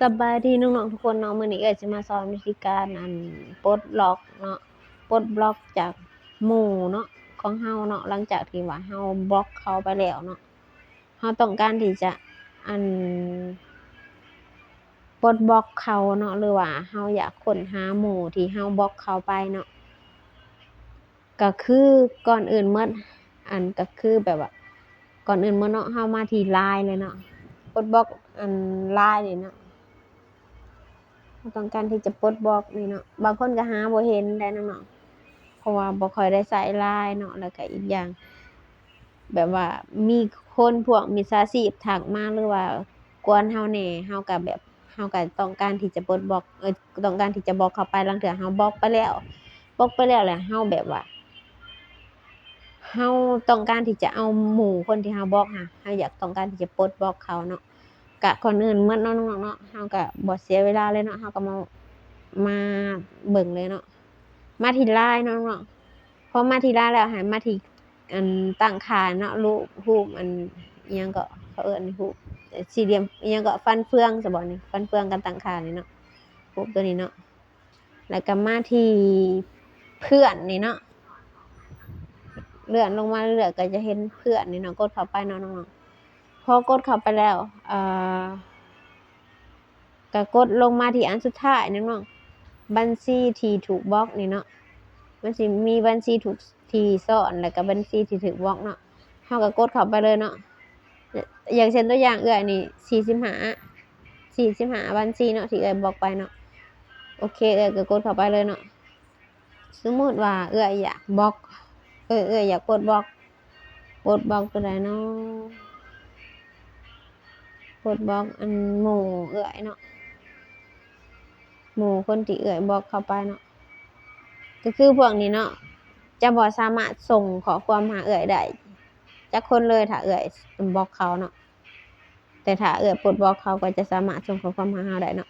สบายดีน้องๆทุกคนเนาะมื้อนี้เอ้ยสิมาสอนวิธีการอันปลดล็อกเนาะปลดบล็อกจากหมู่เนาะของเฮาเนาะหลังจากที่ว่าเฮาบล็อกเขาไปแล้วเนาะเฮาต้องการที่จะอันปลดบล็อกเขาเนาะหรือว่าเฮาอยากค้นหาหมู่ที่เฮาบล็อกเขาไปเนาะก็คือก่อนอื่นหมดอันก็คือแบบว่าก่อนอื่นหมดเนาะเฮามาที่ LINE เลยเนาะปลดบล็อกอัน LINE นี่เนาะ ต้องการที่จะปลดบล็อกนี่เนาะบางคนก็หาบ่เห็นได้น้องๆเพราะว่าบ่ค่อยได้ใช้ LINE เนาะแล้วก็อีกอย่าง แบบว่ามีคนพวกมิจฉาชีพทักมาหรือว่ากวนเฮาแหน่เฮาก็แบบเฮาก็ต้องการที่จะปลดบล็อกเออต้องการที่จะบล็อกเขาไปลางเทื่อเฮาบล็อกไปแล้วบล็อกไปแล้วแล้วเฮาแบบว่าเฮาต้องการที่จะเอาหมู่คนที่เฮาบล็อกค่ะเฮาอยากต้องการที่จะปลดบล็อกเขาเนาะ ก็ก่อนอื่นหมดเนาะน้องๆเนาะเฮาก็บ่เสียเวลาเลยเนาะเฮาก็มามาเบิ่งเลยเนาะมาที่ LINE เนาะน้องๆพอมาที่ LINE แล้วให้มาทีอันตั้งคาเนาะรูปรูปอันยังก็เขาเอิ้นรูปสี่เหลี่ยมยังก็ฟันเฟืองซะบ่นี่ฟันเฟืองการตั้งคานี่เนาะรูปตัวนี้เนาะแล้วก็มาที่เพื่อนนี่เนาะเลื่อนลงมาเรื่อยก็จะเห็นเพื่อนนี่เนาะกดเข้าไปเนาะน้องๆ อกดเข้าไปแล้วอ่าก็กดลงมาที่อันสุดท้ายนี่เนาะบัญชีที่ถูกบล็อกนี่เนาะมันสิมีบัญชีถูกที่ซ่อนแล้วก็บัญชีที่ถูกบล็อกเนาะเฮาก็กดเข้าไปเลยเนาะอย่างเช่นตัวอย่างเอื้อยนี่45 45บัญชีเนาะที่เอื้อยบล็อกไปเนาะโอเคเอื้อยก็กดเข้าไปเลยเนาะสมมติว่าเอื้อยอยากบล็อกเออเอื้อยอยากปลดบล็อกปลดบล็อกตัวใดเนาะ ปลดบล็อกอันหมู่เอื้อยเนาะหมู่คนที่เอื้อยบล็อกเข้าไปเนาะก็คือพวกนี้เนาะจะบ่สามารถส่งขอความหาเอื้อยได้จักคนเลยถ้าเอื้อยบล็อกเขาเนาะแต่ถ้าเอื้อยปลดบล็อกเขาก็จะสามารถส่งขอความหาเราได้เนาะ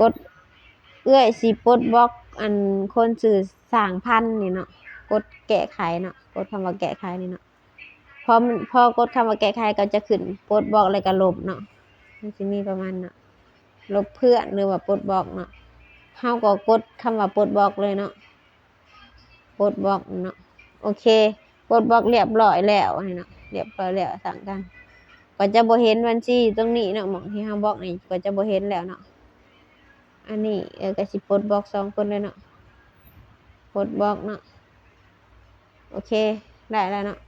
กดเอื้อยสิปลดบล็อกอันคนชื่อสางพันนี่เนาะกดแก้ไขเนาะกดคำว่าแก้ไขนี่เนาะ พอมันพอกดคำว่าแก้ไขก็จะขึ้นปลดบล็อกแล้วก็ลบเนาะมันสิมีประมาณเนาะลบเพื่อนหรือว่าปลดบล็อกเนาะเฮาก็กดคำว่าปลดบล็อกเลยเนาะปลดบล็อกเนาะโอเคปลดบล็อกเรียบร้อยแล้วนี่เนาะเรียบร้อยแล้วสั่งกันก็จะบ่เห็นบัญชีตรงนี้เนาะหมองที่เฮาบล็อกนี่ก็จะบ่เห็นแล้วเนาะอันนี้เออก็สิปลดบล็อกสองคนเลยเนาะปลดบล็อกเนาะโอเคได้แล้วเนาะ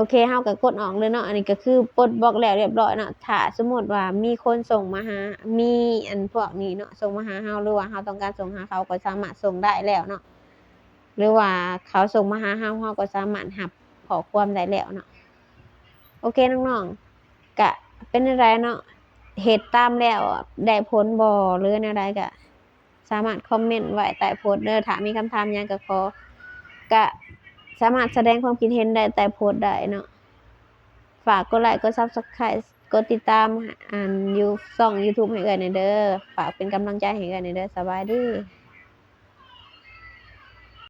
โอเคเฮาก็กดออกเลยเนาะอันนี้ก็คือปลดบล็อกแล้วเรียบร้อยเนาะถ้าสมมติว่ามีคนส่งมาหา มีอันพวกนี้เนาะส่งมาหาเฮาหรือว่าเฮาต้องการส่งหาเขาก็สามารถส่งได้แล้วเนาะหรือว่าเขาส่งมาหาเฮาเฮาก็สามารถรับขอความได้แล้วเนาะโอเคน้องๆก็เป็นจั่งใดเนาะเฮ็ดตามแล้วได้ผลบ่หรือแนวใดก็สามารถคอมเมนต์ไว้ใต้โพสต์เด้อถ้ามีคำถามยังก็ขอก็ สามารถแสดงความคิดเห็นได้แต่โพสได้เนาะฝากกดไลค์กดซับสไครต์กดติดตามอ่านยูส่อง YouTube ให้กันในเด้อฝากเป็นกำลังใจให้กันในเด้อสบายดี